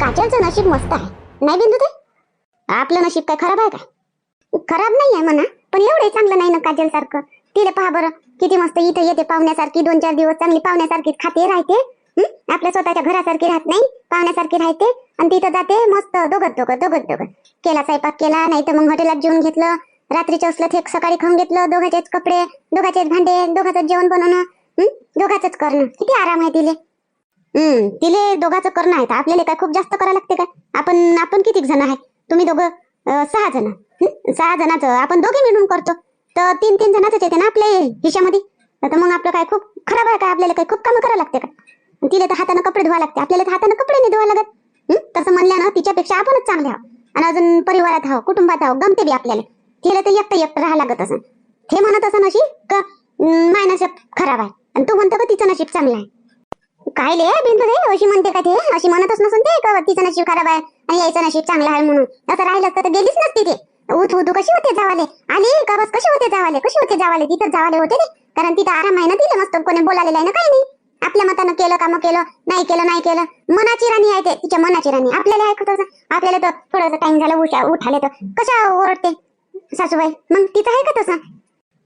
काजलचं नशीब मस्त आहे. नाही बिंदू ते? आपलं नशीब काय खराब आहे का? खराब नाही आहे म्हणा पण एवढं चांगलं नाही ना काजल सारखं तिला पहा बरं किती मस्त इथं येते पाहुण्यासारखी दोन चार दिवस चांगली पाहुण्यासारखी खाते राहते. आपल्या स्वतःच्या घरासारखी राहत नाही पाहुण्यासारखी राहते आणि तिथं जाते मस्त दोघत दोघत दोघत दोघत केला स्वयंपाक केला नाही तर मग हॉटेलात जेवण घेतलं रात्रीचं असलं ते सकाळी खाऊन घेतलं दोघाचेच कपडे दोघाचेच भांडे दोघाचंच जेवण बनवणं हं? दोघाचंच करणं. किती आराम आहे तिले. हम्म. तिले दोघाचं करणं आहे तर आपल्याला काय खूप जास्त करावं लागते काय? आपण आपण किती जण आहे तुम्ही दोघं सहा जण. सहा जणांचं. आपण दोघे मिळून करतो. तर तीन तीन जणांच येते ना आपल्या हिशामध्ये? तर मग आपलं काय खूप खराब आहे का? आपल्याला काही खूप कामं करावं लागते का? तिला तर हाताने कपडे धुवा लागते. आपल्याला तर हाताने कपडे नाही धुवा लागत. तसं तसं म्हणल्यानं तिच्यापेक्षा आपणच चांगले आहोत. आणि अजून परिवारात आहो कुटुंबात आहो गमते बी आपल्याला. तिला तर एकटं एकटं राहा लागत असं. ते म्हणत असं नशीब का अं, माय नशीब खराब आहे. आणि तू म्हणतो का तिचं नशीब चांगलं आहे? काय ले बिंदू रे अशी म्हणते का ते? अशी म्हणतच नसून ते का तिचं नशीब खराब आहे आणि यायचं नशीब चांगलं आहे म्हणून. असं राहिलं असतं तर गेलीच नसती ते. उठ उदू कशी होते जावाले? आली? का बस कशी होते जावाले? कशी होते जावाले? तिथं जावाले होते ते कारण तिथं आराम आहे ना तिला मस्त कोणी बोलालेलं आहे ना काही नाही. आपल्या मतानं केलं काम केलं? नाही केलं नाही केलं. मनाची राणी आहे ते. तिच्या मनाची राणी. आपल्याला ऐकत आपल्याला तर थोडासा टाइम झाला उठा उठाले तर. कशा ओरडते? सासूबाई मग तिथं आहे का तसं?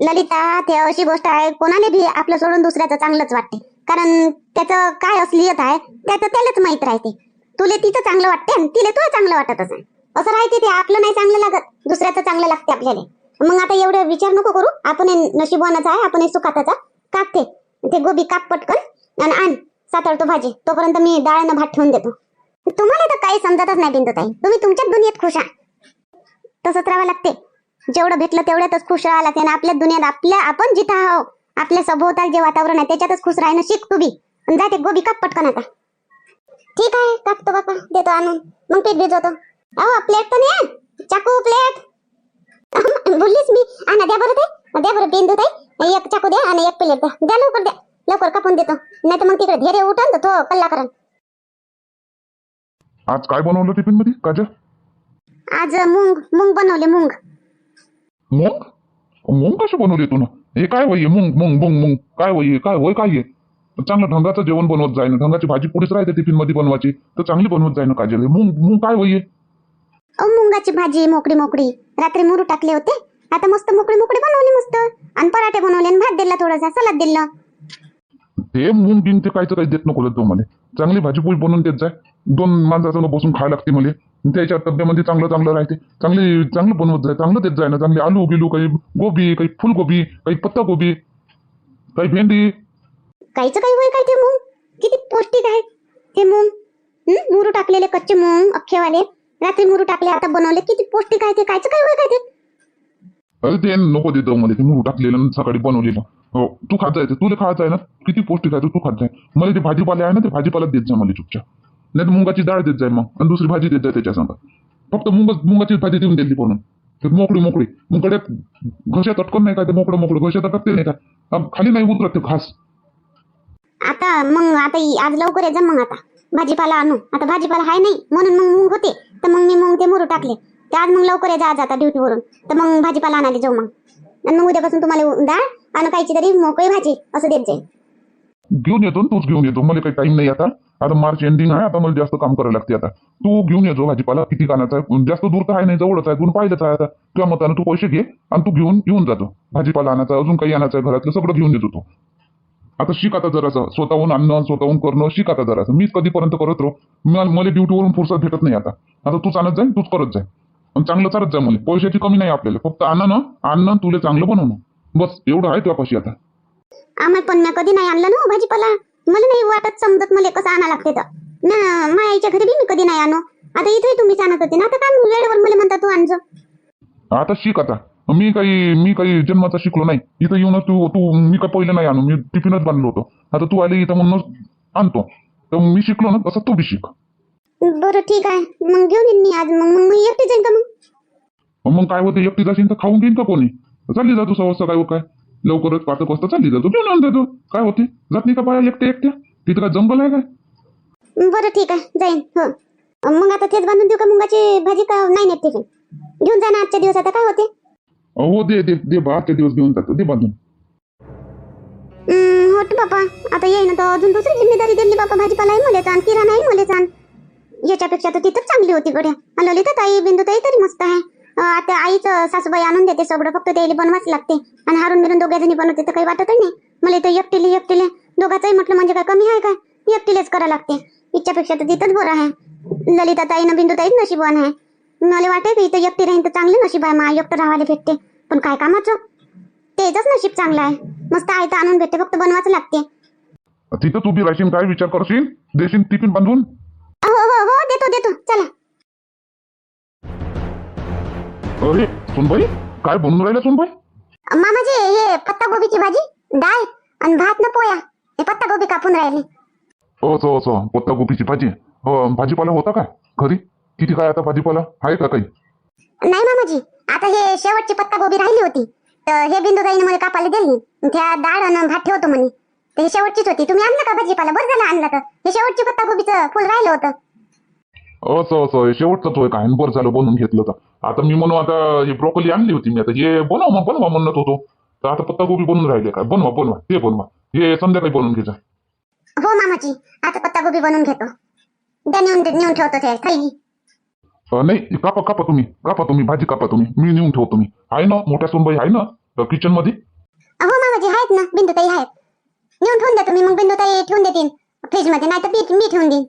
ललिता ते अशी गोष्ट आहे कोणाला बी आपलं सोडून दुसऱ्याचं चांगलंच वाटते. कारण त्याचं काय असलियत आहे त्याचं त्यालाच माहीत राहते. तुले तिचं चांगलं वाटते आणि तिला तुला चांगलं वाटत असं असं राहते ते आपलं नाही चांगलं लागत दुसऱ्याचं चांगलं लागते आपल्याला. मग आता एवढं विचार नको करू आपण हे आहे आपण हे सुखाताचा काप ते गोबी काप पटकन आणि आण सातळतो भाजी. तोपर्यंत मी डाळनं भात ठेवून देतो. तुम्हाला तर काही समजतच नाही बिंदू ताई तुम्ही तुमच्याच दुनियेत खुश आहात. तसंच राहावं लागते. जेवढं भेटलं तेवढ्यातच खुश राहावं लागते आणि आपल्या दुनियात आपल्या आपण जिथं आहो आपल्या सभोवताल जे वातावरण आहे त्याच्यातच खुश राहणं शिक तू बी. आणि जाते गोबी काप पटकन आता. ठीक आहे कापतो बापा देतो आणून. मग पीठ भिजवतो. अहो प्लेट तर नाही? चाकू प्लेट बोललीच मी. आणा द्या बरं ते. द्या बरं बिंदू ताई. एक चाकू द्या आणि एक प्लेट द्या. द्या लवकर द्या. लवकर कापून देतो. नाही तर मग तिकडे धेरे उठन तो कल्ला करण आज काय बनवलं टिफिनमध्ये काजा आज मूंग मूंग बनवले मूंग. मूंग? मूंग कशी बनवली तू ना? हे काय वय मुंग मुंग मुंग मुंग काय वय काय वय काय आहे चांगलं ढंगाचं जेवण बनवत जाय ना ढंगाची भाजी पुढेच राहते टिफिनमध्ये बनवायची तर चांगली बनवत जाय ना काजल मुंग मुंग काय वय अहो मुंगाची भाजी मोकळी मोकळी. रात्री मुरू टाकले होते. आता मस्त मोकळी मोकळी बनवली मस्त. आणि पराठे बनवले आणि भात दिला थोडासा सलाद दिलं. ते मूंग बिंग ते काहीच काही देत नको तो मला चांगली भाजी पोळी बनवून देत जाय दोन माणसाचं बसून खायला लागते मला त्याच्या डब्यामध्ये चांगलं चांगलं राहते. चांगली चांगलं बनवत जाय चांगलं देत जाय ना चांगली आलू बिलू काही गोबी काही फुलगोबी काही पत्ता गोबी काही भेंडी. काहीच काही होय काय ते मूग? किती पौष्टिक आहे ते मूग? मुरू टाकलेले कच्चे मूग अख्खेवाले. रात्री मुरू टाकले आता बनवले. किती पौष्टिक आहे ते? कायच काय होय काय ते? अरे ते नको देतो मध्ये ते मूग टाकलेलं आणि सकाळी बनवलेलं. हो तू खात जायचं तुला खायचं आहे ना किती पौष्टिक आहे तू खात जाय मला ते भाजीपाला आहे ना ते भाजीपाला देत जा मला चुपचाप. नाही तर मुंगाची डाळ देत जाय मग आणि दुसरी भाजी देत जाय त्याच्या संग. फक्त मुंग मुंगाची भाजी देऊन दिली बनवून. तर मोकळी मोकळी. मग कडे घशात अटकन नाही का ते मोकळं मोकळं? घशात अटकते नाही का? खाली नाही उतरत ते घास. आता मग आता आज लवकर ये मग आता. भाजीपाला आणू. आता भाजीपाला आहे नाही म्हणून मग मूग होते. तर मग मी मग ते मुरू टाकले. ते आज मग लवकर जा आज आता ड्युटीवरून तर मग भाजीपाला आणायला जाऊ मग. आणि मग उद्यापासून तुम्हाला डाळ आणि कायची तरी मोकळी भाजी असं देत जाईल घेऊन येतो तूच घेऊन येतो. मला काही टाइम नाही आता. आता मार्च एंडिंग आहे. आता मला जास्त काम करायला लागते आता. तू घेऊन येतो भाजीपाला. किती कानाचा आहे. जास्त दूर तर आहे नाही. जवळच आहे. तू पाहिलंच आहे आता. तुझ्या मतानं तू पैसे घे आणि तू घेऊन येऊन जातो. भाजीपाला आणायचा अजून काही आणायचं आहे घरातलं सगळं घेऊन येतो तू. आता शिक आता जरासं. स्वतःहून आणणं स्वतःहून करणं शिक आता जरासं. मीच कधीपर्यंत करत राहू. मला ड्युटीवरून फुरसत भेटत नाही आता. आता तूच आणत जाय तूच करत जाय. आणि चांगलं चालत जा पैशाची कमी नाही आपल्याला. फक्त आणणं आणणं तुला चांगलं बनवणं बस एवढं आहे तुझ्यापाशी आता. आम्ही पण मी कधी नाही आणलं ना हो भाजीपाला? मला नाही वाटत समजत मला कसं आणा लागते तर. ना मायाच्या घरी बी मी कधी नाही आणू. आता इथे तुम्हीच आणत होते ना. आता काय वेळेवर मला म्हणता तू आणजो आता शिक आता. मी काही मी काही जन्माचा शिकलो नाही. इथं येऊनच तू तू मी काय पहिलं नाही आणू? मी टिफिनच बांधलो होतो. आता तू आली इथं म्हणूनच आणतो. तर मी शिकलो ना तसं तू बी शिक. बरं ठीक आहे. मग घेऊन येईन मी आज. मग मग मी एकटी जाईन का मग? मग काय होते? एकटी जाशील तर खाऊन घेईन का कोणी? चालली जा तू सवस्त काय हो काय? लवकरच पाच वाजता चालली जातो घेऊन आणून देतो काय होते? जात नाही का बाया एकट्या एकट्या? तिथं काय जंगल आहे काय? बरं ठीक आहे. जाईन हो. मग आता तेच बांधून देऊ का मुंगाची भाजी का? नाही नेत टिफ़िन. घेऊन जा ना आजच्या दिवस आता काय होते? हो दे दे दे बा आजच्या दिवस घेऊन जातो. दे बांधून. हम्म, हो आता येईन तर अजून दुसरी ज़िम्मेदारी दिली भाजीपाला आहे किराणा आहे याच्यापेक्षा तर तिथंच चांगली होती गड्या. ललिता ताई बिंदू ताई तरी मस्त आहे. आता आईच सासूबाई आणून देते सगळं फक्त त्याला बनवाच लागते. आणि हारून बिरून दोघ्या जणी बनवते तर काही वाटत नाही. मला इथं एकटीले एकटीले दोघाचाही म्हटलं म्हणजे काय कमी आहे काय? एकटीलेच करा लागते. इच्छापेक्षा तर तिथंच बरं आहे. ललिता ताई न बिंदू ताईच नशीबवान आहे. मला वाटते की इथं एकटी राहीन तर चांगलं नशीब आहे. मा एकटं राहायला भेटते. पण काय कामाचं? तेच नशीब चांगलं आहे. मस्त आहे तर आणून भेटते फक्त बनवाच लागते. तिथंच उभी राहशील काय विचार करशील? देशील टिफिन बांधून? हो हो हो देतो देतो. चला. अरे सोनबाई काय बनवून राहिल्या सोनबाई? मामाजी हे पत्ता गोबीची भाजी डाळ आणि भात न पोया हे पत्ता गोबी कापून राहिले. असं असं पत्ता गोबीची भाजी. हो भाजीपाला होता का घरी? किती काय आता भाजीपाला? आहे का काही? नाही मामाजी आता हे शेवटची पत्ता गोबी राहिली होती. तर हे बिंदुताईने मला कापायला दिली. त्या डाळ आणि भात ठेवतो म्हणे. तर ही शेवटचीच होती. तुम्ही आणलं का भाजीपाला? बरं झालं आणलं तर. हे शेवटची पत्ता गोबीचं फुल राहिलं होतं. असं असं शेवटचंच होय काय? बरं झालं बनवून घेतलं तर. आता मी म्हणू आता ही ब्रोकली आणली होती मी आता हे बनवा मग बनवा म्हणत होतो. तर आता पत्ता गोबी बनवून राहिले काय बनवा बनवा ते बनवा. हे संध्याकाळी बनवून घ्यायचं हो मामाजी आता पत्ता गोबी बनवून घेतो. द्या नेऊन नेऊन ठेवतो ते थैली. अं, नाही कापा कापा तुम्ही कापा तुम्ही भाजी कापा तुम्ही मी नेऊन ठेवतो मी. आहे ना मोठ्या सोनबाई आहे ना किचनमध्ये? हो मामाजी आहेत ना बिंदुताई आहेत. नेऊन ठेवून द्या तुम्ही मग बिंदुताई ठेवून देतील. फ्रीजमध्ये नाही तर मी ठेवून देईन.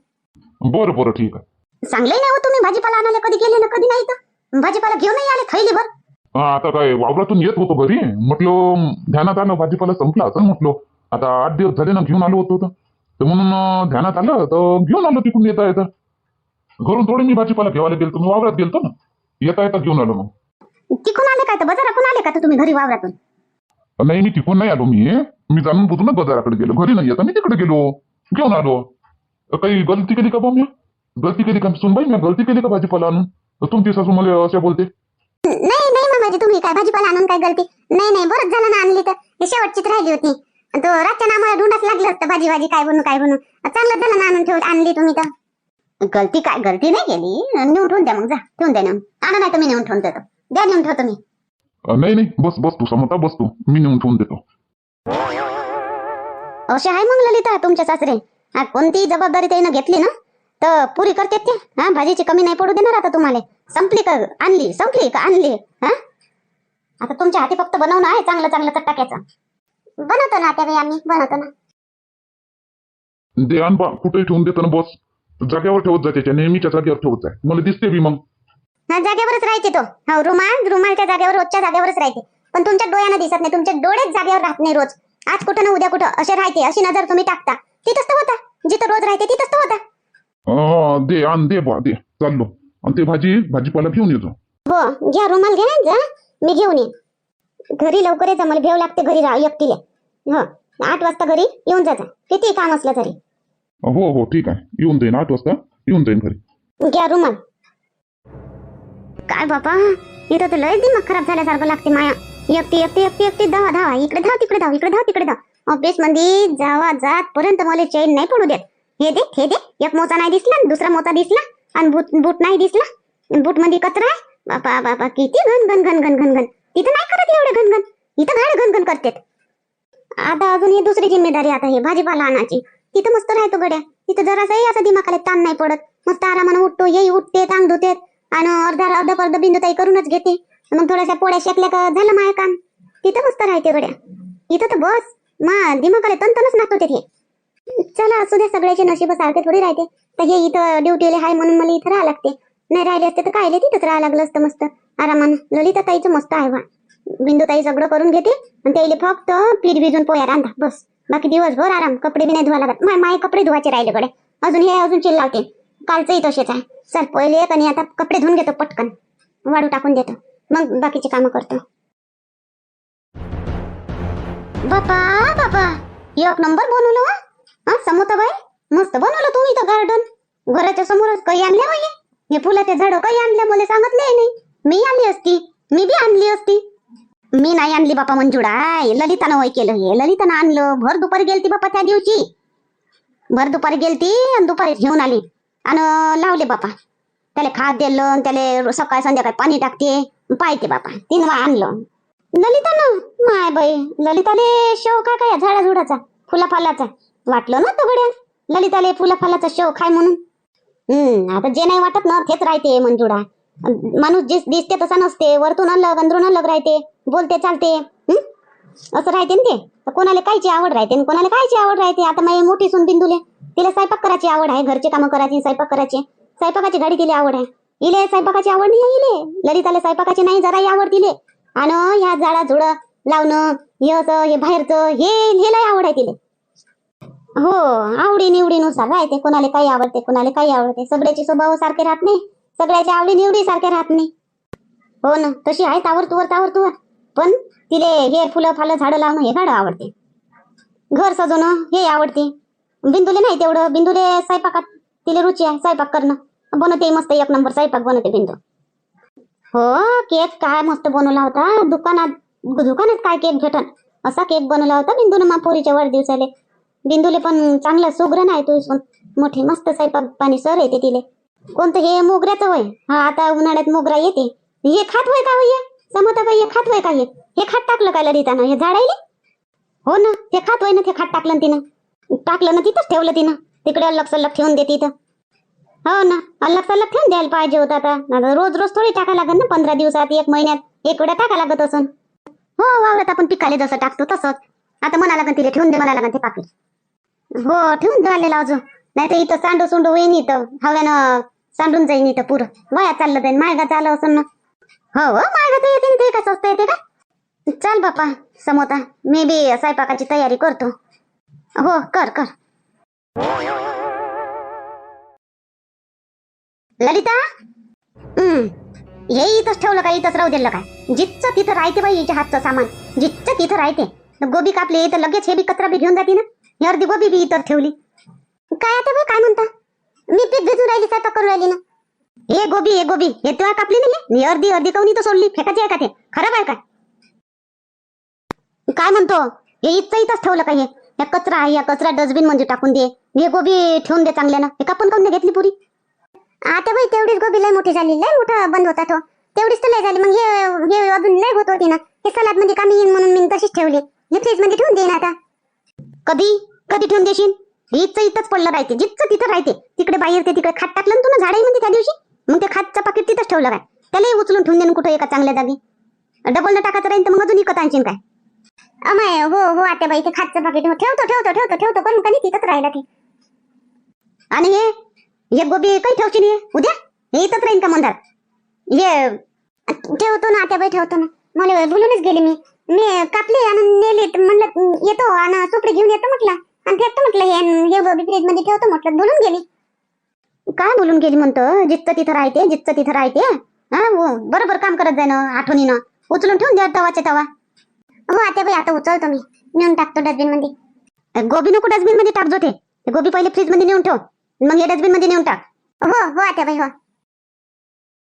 बरं बरं ठीक आहे. चांगले नाही हो तुम्ही भाजीपाला आणायला कधी गेले ना कधी नाही तर? भाजीपाला घेऊनही आले थैली भर हा, आता काय वावरातून येत होतो घरी. म्हटलं ध्यानात आलं भाजीपाला संपला असं म्हटलं. आता आठ दिवस झाले ना घेऊन आलो होतो तर. म्हणून ध्यानात आलं तर घेऊन आलो तिकडून येता येता. घरून थोडी मी भाजीपाला घेवायला गेलतो मी वावरात गेलतो ना. येता येता घेऊन आलो मग. तिकून आले काय तर? बाजारातून आले का तुम्ही घरी वावरातून? नाही मी तिकडून नाही आलो मी. मी जाणून बुजूनच बाजाराकडे गेलो. घरी नाही येता मी तिकडे गेलो. घेऊन आलो. काही गलती केली का बा मी गलती केली का? सुनबाई मी गलती केली का भाजीपाला आणून? तुमची सासू मला अशा बोलते. नाही नाही मामाजी तुम्ही काय भाजीपाला आणून काय गलती नाही नाही बरंच झालं ना आणली तर. हे शेवटचीच राहिली होती. तो रातच्या ना आम्हाला ढूंढाच लागलं असतं भाजी भाजी काय बनू काय बनू. चांगलं झालं ना आणून ठेव आणली तुम्ही तर. गलती काय गलती नाही केली नेऊन ठेवून द्या मग जा ठेवून द्या नेऊन. आणा नाही तर मी नेऊन ठेवून देतो. द्या नेऊन ठेवतो मी. नाही नाही बस बस तू समोर बस तू. मी नेऊन ठेवून देतो. असे आहे मग ललिता तुमच्या सासरे. कोणतीही जबाबदारी त्यानं घेतली ना? तर पुरी करते ते. हा भाजीची कमी नाही पडू देणार आता तुम्हाला. संपली का आणली? संपली का आणली? हा? आता तुमच्या हाती फक्त बनवणं आहे चांगलं चांगलं चटकायचं बनवतो ना त्या आम्ही बनवतो ना. दे आण बा कुठेही ठेवून देतो ना बस. जागेवर ठेवत जा त्याच्या नेहमीच्या जागेवर ठेवत जाय मला दिसते बी मग. हा जागेवरच राहायचे तो. हो रुमाल रुमालच्या जागेवर रोजच्या जागेवरच राहते पण तुमच्या डोळ्यानं दिसत नाही तुमच्या डोळेच जागेवर राहत नाही रोज. आज कुठं ना उद्या कुठं असे राहते अशी नजर तुम्ही टाकता. तिथंच तर होता. जिथं रोज राहते तिथंच तर होता. अं, दे आण दे बा दे. चाललो. आणि ते भाजी भाजीपाला घेऊन येतो. हो घ्या रुमाल घ्या जा. मी घेऊन येईन. घरी लवकर येतं मला भेव लागते घरी राह एकटीले. हो आठ वाजता घरी येऊन जाता किती काम असलं तरी. हो हो ठीक आहे. येऊन जाईन आठ वाजता येऊन जाईन घरी. घ्या रुमाल. काय बापा इथं तर लय दिमाग खराब झाल्यासारखं लागते माया. एकटी एकटी एकटी एकटी धावा धावा. इकडे धाव तिकडे धाव इकडे धाव तिकडे धाव. ऑफिसमध्ये जावा जात पर्यंत मला चैन नाही पडू देत. हे दे हे दे. एक मोचा नाही दिसला दुसरा मोचा दिसला आणि बूट बूट नाही दिसला. बूटमध्ये कचरा आहे. बापा बापा किती घन घन घन घन घन घन. तिथं नाही करत एवढं घन घन. इथं घाड घन घन करतात. आता अजून ही दुसरी जिम्मेदारी आता हे भाजीपाला आणायची. तिथं मस्त राहतो गड्या. तिथं जरासाही असं दिमाखाला ताण नाही पडत. मस्त आरामानं उठतो येई उठते तांग धुतेत आणि अर्धा अर्धा पर्ध बिंदू ताई करूनच घेते. मग थोड्याशा पोळ्या शेकल्या का झालं माय काम. तिथं मस्त राहते गड्या. इथं तर बस. मा दिमाखाला तनतनच नाचतो ते चला असू द्या सगळ्याचे नशीब सारखे थोडी राहते. तर हे इथं ड्युटीले हाय म्हणून मला इथं राहा लागते. नाही राहिले असते तर काय तिथंच राहा लागलं असतं मस्त. आरामान. ललिता ताईचं मस्त आहे वा बिंदू ताई सगळं करून घेते. आणि त्याला फक्त पीठ भिजून पोया रांधा बस. बाकी दिवसभर आराम. कपडे बी नाही धुवा लागत. माय माय कपडे धुवायचे राहिले कडे अजून हे अजून चिल्लावते कालचंही तसेच आहे. चल पहिले एक आणि आता कपडे धुवून घेतो पटकन. वाळू टाकून देतो. मग बाकीचे कामं करतो. बापा बापा. एक नंबर बनवलं वा हा समोता मस्त बनवलं तुम्ही तर गार्डन घराच्या समोरच काही आणल्या बाई हे फुलाचे झाड काही आणल्या मला सांगितले नाही. मी आणली असती. मी बी आणली असती. मी नाही आणली बापा मंजुळा. ललितानं वय केलं हे. ललितानं आणलं. भर दुपारी गेलती बापा त्या दिवशी. भर दुपारी गेलती आणि दुपारी घेऊन आली. आणि लावले बापा. त्याला खात दिलं आणि त्याला सकाळ संध्याकाळी पाणी टाकते. पाहिजे बापा. तीन वा आणलं. ललितानं? माय बाई. ललिताले शव काय काय झाडा झुडाचा फुला फालाचा वाटलं ना तो गड्या ललिताले फुला फालाचा शौक खाय म्हणून? हम्म आता जे नाही वाटत ना तेच राहते मंजुळा. माणूस जे दिसते तसा नसते वरतून अलग अंदरून अलग राहते. बोलते चालते असं राहते ना ते? कोणाला कायची आवड राहते कोणाला कायची आवड राहते? आता माझी मोठी सून बिंदुले तिला स्वयंपाक करायची आवड आहे घरचे कामं करायची स्वयंपाक करायची. स्वयंपाकाची गाडी तिला आवड आहे. इले स्वयंपाकाची आवड नाही इले. ललिताला स्वयंपाकाची नाही जराही आवड तिले. आणि ह्या झाडा झुड लावणं हे असं हे बाहेरचं हे हे लय आवड आहे तिला. हो आवडी निवडीनुसार राहते. कोणाला काही आवडते कोणाला काही आवडते. सगळ्याचे स्वभाव सारखे राहत नाही. सगळ्याच्या आवडी निवडी सारखे राहत नाही. हो ना तशी आहे तावर तुवर तावर तुवर पण तिले हे फुलं फालं झाडं लावणं हे झाडं आवडते. घर सजवणं हे आवडते. बिंदुले नाही तेवढं. बिंदुले स्वयंपाकात तिले रुची आहे स्वयंपाक करणं. बनवते मस्त एक नंबर स्वयंपाक बनवते बिंदू. हो केक काय मस्त बनवला होता. दुकानात दुकानात काय केक भेटन? असा केक बनवला होता बिंदून मा पोरीच्या वाढदिवसाले. बिंदूले पण चांगला सुग्रण आहे तू मोठे मोठी मस्त स्वयंपाक पाणी सर येते तिले. कोणतं हे मोगऱ्याचं वय? हा आता उन्हाळ्यात मोगरा येते. हे खात वय का हे समताबाई हे खात वय का हे? हे खात टाकलं काय ललितानं हे झाडायले हो ना ते खात वय ना ते खात टाकलं तिनं. टाकलं ना तिथंच ठेवलं तिनं. तिकडे अल्लग सल्लग ठेवून दे तिथं हो ना अल्लग सल्लग ठेवून द्यायला पाहिजे होता आता. रोज रोज थोडी टाका लागेल ना पंधरा दिवसात एक महिन्यात. एक वेळा टाका लागत असन. हो वावरात आपण पिकाले जसं टाकतो तसंच. आता मला लागन तिला ठेवून दे म्हणा लागन ते पाकिट. हो ठेवून द्यायला अजून. नाही तर इथं सांडू सुंडू होईन इथं. हव्यानं सांडून जाईन इथं पुरं. वया चाललं जाईन. मायगा चाललं असं ना. हो हो मायगा तर येते ना ते का स्वस्त येते का? चल बापा समोता. मी बी स्वयंपाकाची तयारी करतो. हो कर कर. ललिता? हम्म. हे इथंच ठेवलं का? इथंच राहू दिलं काय जिथचं तिथं राहते बाई हिच्या हातचं सामान. जिथचं तिथं राहते. गोबी कापली तर लगेच हे बी कचरा बी घेऊन जाते ना. अर्धी गोबी बी इतर ठेवली. काय आता बाई काय म्हणता? मी पीठ भिजून राहिली स्वयंपाक करून राहिली ना. हे गोबी हे गोबी हे तेव्हा कापली नाही मी अर्धी अर्धी काऊन इथं सोडली. फेकाची आहे का ते? खराब आहे काय? काय म्हणतो? हे इथचं इथंच ठेवलं का हे? या कचरा आहे या कचरा डस्टबिनमध्ये टाकून दे. हे गोबी ठेवून दे चांगल्यानं. हे कापून काऊन नाही घेतली पुरी? आता बाई तेवढीच गोबी लय मोठी झाली. लय मोठा बंद होता तो. तेवढीच तर लय झाली. मग हे हे अजून लय होत होती ना. हे सलादमध्ये कामी येईन म्हणून मी तशीच ठेवली. फ्रीजमध्ये ठेवून देईन आता. कधी? कधी ठेवून देशील? इथचं इथंच पडलं राहते जिथचं तिथं राहते. तिकडे बाहेर ते तिकडे खात टाकलं ना तू ना झाडाई मध्ये त्या दिवशी? मग ते खातचं पाकिट तिथंच ठेवलं काय? त्यालाही उचलून ठेवून देणं कुठं एका चांगल्या जागी. डबल न टाकायचं राहील तर मग अजून इकत आणशील काय? अमाय हो हो आता बाई ते खातचं पाकिट हो ठेवतो ठेवतो ठेवतो ठेवतो पण कधी तिथंच राहिला ते. आणि हे हे गोबी काही ठेवशील हे? उद्या? हे इथंच राहील का मंदार हे ठेवतो ना आता बाई ठेवतो ना. मला बोलूनच गेली मी. मी कापली आणि नेली म्हणलं येतो आणि सुपडी घेऊन येतो म्हटलं. आणि फेकतो म्हटलं हे हे फ्रीजमध्ये ठेवतो म्हटलं बोलून गेली. काय बोलून गेली? म्हणतो जिथचं तिथं राहते जिथचं तिथं राहते. हा हो बरोबर काम करत जाय ना आठवणीनं. उचलून ठेवून द्या तवाच्या तवा. हो आता बाई आता उचलतो मी. नेऊन टाकतो डस्टबिनमध्ये गोबी नको डस्टबिनमध्ये टाकतो ते. ते गोबी पहिले फ्रीजमध्ये नेऊन ठेव. मग हे डस्टबिनमध्ये नेऊन टाक. हो हो आता बाई हो.